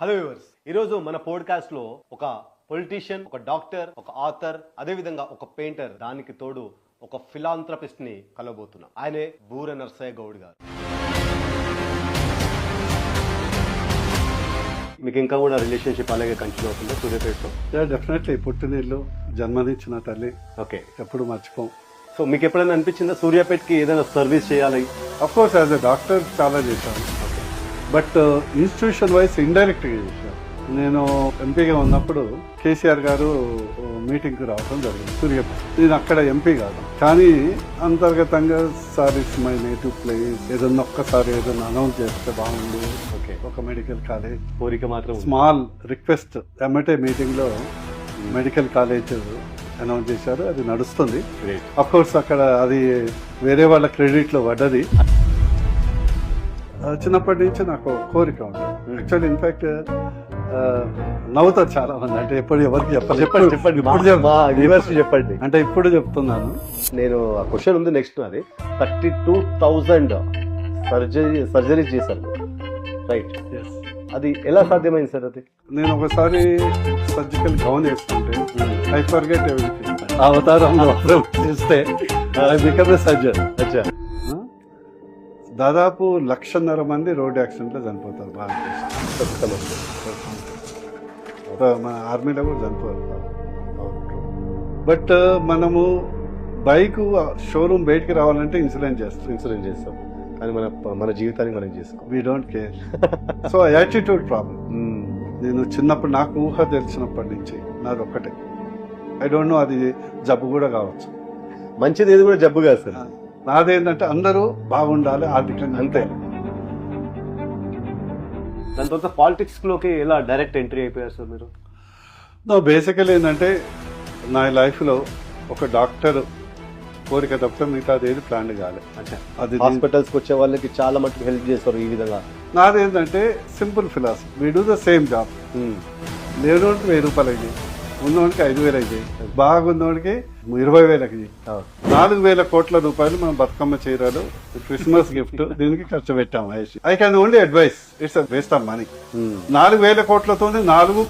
Hello viewers ఈరోజు మన పోడ్కాస్ట్లో ఒక పొలిటీషియన్ ఒక డాక్టర్ ఒక ఆథర్ అదేవిధంగా ఒక పెయింటర్ దానికి తోడు ఒక ఫిలాంథ్రపిస్ట్ని కలవబోతున్నాం. ఆయనే బూర నర్సయ్య గౌడ్ గారు. మీకు ఇంకా కూడా రిలేషన్షిప్ అలాగే కంటిన్యూ అవుతుందా? సూర్యపేటతో డెఫినెట్లీ పుట్టినీళ్ళు జన్మనిచ్చిన తల్లి. ఓకే ఎప్పుడు మర్చిపోం. సో మీకు ఎప్పుడైనా అనిపించిందా సూర్యాపేటకి ఏదైనా సర్వీస్ చేయాలి? Of course as a doctor చాలా చేశాను. బట్ ఇన్స్టిట్యూషన్ వైజ్ ఇండైరెక్ట్గా చేశాను నేను ఎంపీగా ఉన్నప్పుడు కేసీఆర్ గారు మీటింగ్కి రావడం జరిగింది సూర్యాపేట నేను అక్కడ ఎంపీ కాదు. కానీ అంతర్గతంగా sir it's my native place ఏదన్నా ఒక్కసారి ఏదన్నా అనౌన్స్ చేస్తే బాగుండు. ఓకే. ఒక మెడికల్ కాలేజ్ కోరిక మాత్రం. స్మాల్ రిక్వెస్ట్ ఎమ్మెటే మీటింగ్లో మెడికల్ కాలేజ్ అనౌన్స్ చేశారు అది నడుస్తుంది. Great. అఫ్ కోర్స్ అక్కడ అది వేరే వాళ్ళ క్రెడిట్లో పడ్డది. చిన్నప్పటి నుంచి నాకు కోరిక ఉంది. యాక్చువల్లీ ఇన్ఫాక్ట్ నవ్వుతారు చాలా మంది అంటే ఎప్పుడు ఎవరికి చెప్పాలి చెప్పండి చెప్పండి. కి చెప్పండి. అంటే ఇప్పుడు చెప్తున్నాను. నేను ఆ క్వశ్చన్ ఉంది నెక్స్ట్ అది thirty two thousand surgery surgeries చేశారు రైట్ అది ఎలా సాధ్యమైంది సార్ అది? నేను ఒకసారి సర్జికల్ గౌన్ వేసుకుంటే ఐ ఫర్గెట్ ఎవ్రీథింగ్ అవతారంలో చేస్తే ఐ బికమ్ ఏ సర్జన్ అచ్చా. దాదాపు లక్షన్నర మంది రోడ్ యాక్సిడెంట్లో చనిపోతారు భారతదేశం మన ఆర్మీలో కూడా చనిపోతారు బట్ మనము బైక్ షోరూమ్ బయటికి రావాలంటే ఇన్సూరెన్స్ చేస్తాం. ఇన్సూరెన్స్ చేస్తాం. కానీ మన మన జీవితాన్ని మనం చేసుకోం. We don't care so attitude problem నేను చిన్నప్పుడు నాకు ఊహ తెలిసినప్పటి నుంచి నాది ఒక్కటే ఐ డోంట్ నో అది జబ్బు కూడా కావచ్చు. మంచిది ఏది కూడా జబ్బు కాదు సార్. నాదేంటంటే అందరూ బాగుండాలి ఆర్థికంగా అంతే దాని తర్వాత పాలిటిక్స్లోకి ఎలా డైరెక్ట్ ఎంట్రీ అయిపోయారు సార్ మీరు? నా బేసికల్ ఏంటంటే నా లైఫ్లో ఒక డాక్టర్ కోరిక తప్ప మిగతా ఏది ప్లాన్ కాలే. అచ్చా. అది నేను- హాస్పిటల్స్కి వచ్చే వాళ్ళకి చాలా మటుకు హెల్ప్ చేస్తారు ఈ విధంగా. నాదేంటంటే simple philosophy we do the same job లేనోడికి వెయ్యి రూపాయలు అయ్యి ఉన్నోడికి ఐదు వేలు అయ్యి బాగున్నోడికి ఇరవై వేలకి నాలుగు వేల కోట్ల రూపాయలు మనం బతుకమ్మ చీరలు క్రిస్మస్ గిఫ్ట్ దీనికి ఖర్చు పెట్టాము I can only advise it's waste of money నాలుగు వేల కోట్లతోనే నాలుగు